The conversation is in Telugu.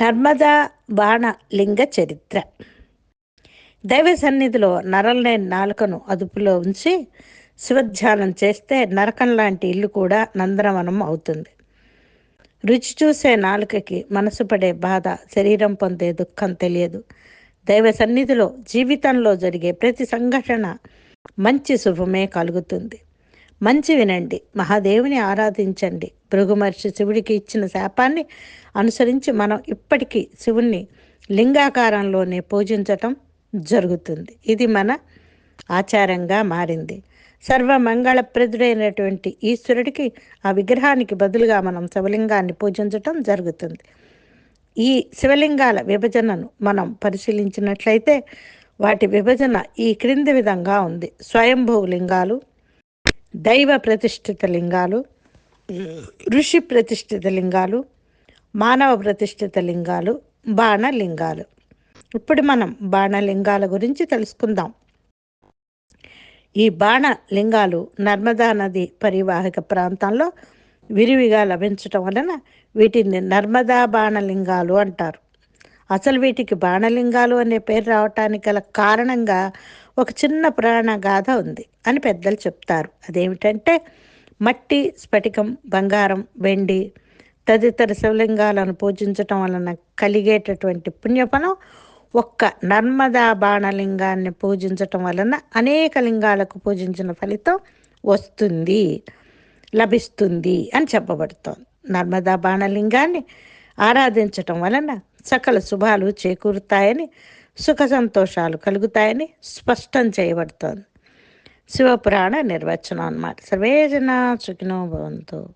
నర్మదా బాణ లింగ చరిత్ర దైవ సన్నిధిలో నరలనేని నాలుకను అదుపులో ఉంచి శివధ్యానం చేస్తే నరకం లాంటి ఇల్లు కూడా నందనవనం అవుతుంది. రుచి చూసే నాలుకకి మనసు పడే బాధ శరీరం పొందే దుఃఖం తెలియదు. దైవ సన్నిధిలో జీవితంలో జరిగే ప్రతి సంఘటన మంచి శుభమే కలుగుతుంది. మంచి వినండి. మహాదేవుని ఆరాధించండి. భృగు మహర్షి శివుడికి ఇచ్చిన శాపాన్ని అనుసరించి మనం ఇప్పటికీ శివుణ్ణి లింగాకారంలోనే పూజించటం జరుగుతుంది. ఇది మన ఆచారంగా మారింది. సర్వమంగళప్రదుడైనటువంటి ఈశ్వరుడికి ఆ విగ్రహానికి బదులుగా మనం శివలింగాన్ని పూజించటం జరుగుతుంది. ఈ శివలింగాల విభజనను మనం పరిశీలించినట్లయితే వాటి విభజన ఈ క్రింది విధంగా ఉంది. స్వయంభూ లింగాలు దైవ ప్రతిష్ఠిత లింగాలు ఋషి ప్రతిష్ఠిత లింగాలు మానవ ప్రతిష్ఠిత లింగాలు బాణలింగాలు ఇప్పుడు మనం బాణలింగాల గురించి తెలుసుకుందాం. ఈ బాణ లింగాలు నర్మదా నది పరివాహక ప్రాంతంలో విరివిగా లభించటం వలన వీటిని నర్మదా బాణలింగాలు అంటారు. అసలు వీటికి బాణలింగాలు అనే పేరు రావటానికి గల కారణంగా ఒక చిన్న పురాణ గాథ ఉంది అని పెద్దలు చెప్తారు. అదేమిటంటే మట్టి స్ఫటికం బంగారం వెండి తదితర శివలింగాలను పూజించటం వలన కలిగేటటువంటి పుణ్యఫలం ఒక్క నర్మదా బాణలింగాన్ని పూజించటం వలన అనేక లింగాలకు పూజించిన ఫలితం వస్తుంది లభిస్తుంది అని చెప్పబడుతోంది. నర్మదా బాణలింగాన్ని ఆరాధించటం వలన సకల శుభాలు చేకూరుతాయని సుఖ సంతోషాలు కలుగుతాయని స్పష్టం చేయబడుతోంది. శివపురాణ నిర్వచనం అన్నమాట. సర్వేజన సుఖినో భవంతు.